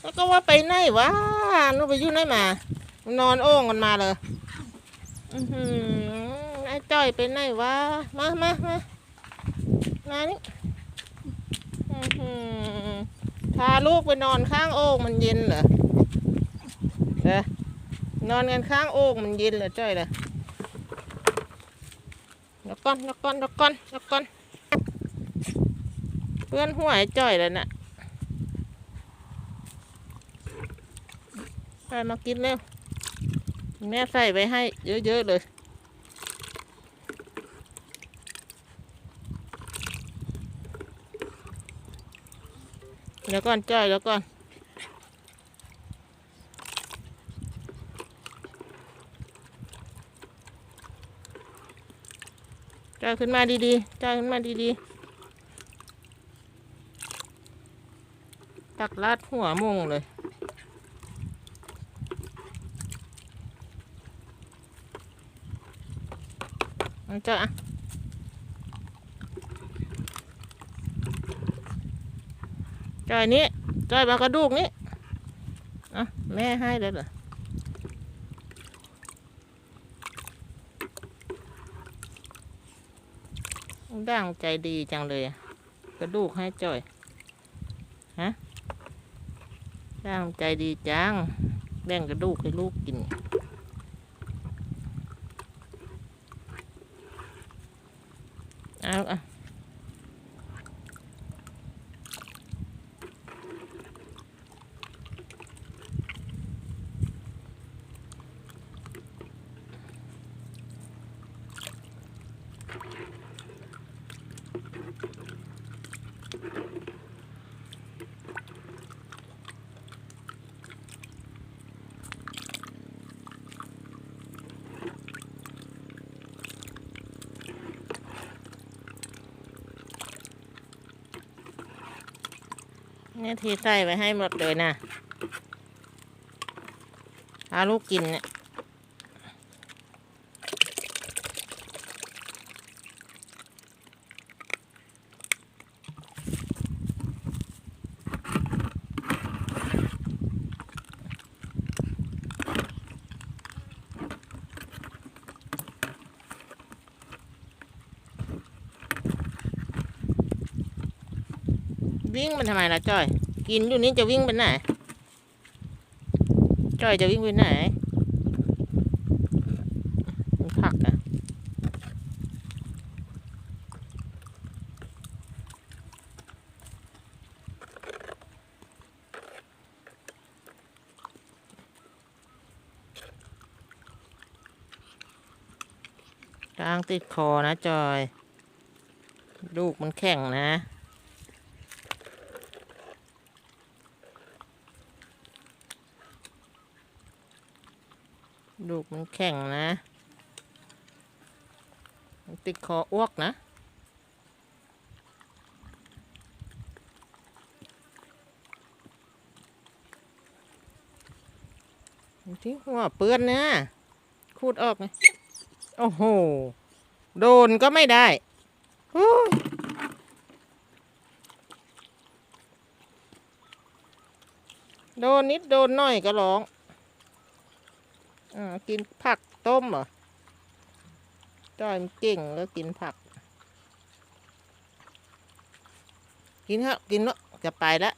แล้วก็ว่าไปไหนวะนูไปอยู่ไหนมา นอนโอ่งกันมาเลยอือหือไอ้จ้อยไปไหนวะ มามามามานี่อื้อหือพาลูกไปนอนข้างโอ่งมันเย็นเหรอเออนอนกันข้างโอ่งมันเย็นเหรอจ้อยเหรอเดี๋ยวก่อนเดี๋ยวก่อนเดี๋ยวก่อนเดี๋ยวก่อนเพื่อนหัวไอ้จ้อยเลยน่ะ ไปมากินเร็วแม่ใส่ไปให้เยอะๆเลยเดี๋ยวก่อนจ้อยเดี๋ยวก่อนจ้อยขึ้นมาดีๆจ้อยขึ้นมาดีๆ ตักลาดหัวมุงเลย เอาจ้อยอะจอยนี้จอยมากระดูกนี้อะแม่ให้เลยเหรอด่างใจดีจังเลย กระดูกให้จ้อยฮะด่างใจดีจังแบ่งกระดูกให้ลูกกิน เนี่ทีใส่ไว้ให้หมดเลยนะเอาลูกกินเนี่ย วิ่งมันทำไมล่ะจ้อย กินอยู่นี่จะวิ่งไปไหนจ้อยจะวิ่งไปไหนมันผักอะกลางติดคอนะจอย ลูกมันแข็งนะ ลูกมันแข็งนะ ติดคออ้วกนะ ที่หัวเปื้อนนะคูดออกนะโอ้โห โดนก็ไม่ได้โอ้ยโดนนิดโดนหน่อยก็ร้อง อ่ากินผักต้มเหรอจอยมันเก่งแล้วกินผัก กินเถอะกินแล้วจะไปแล้ว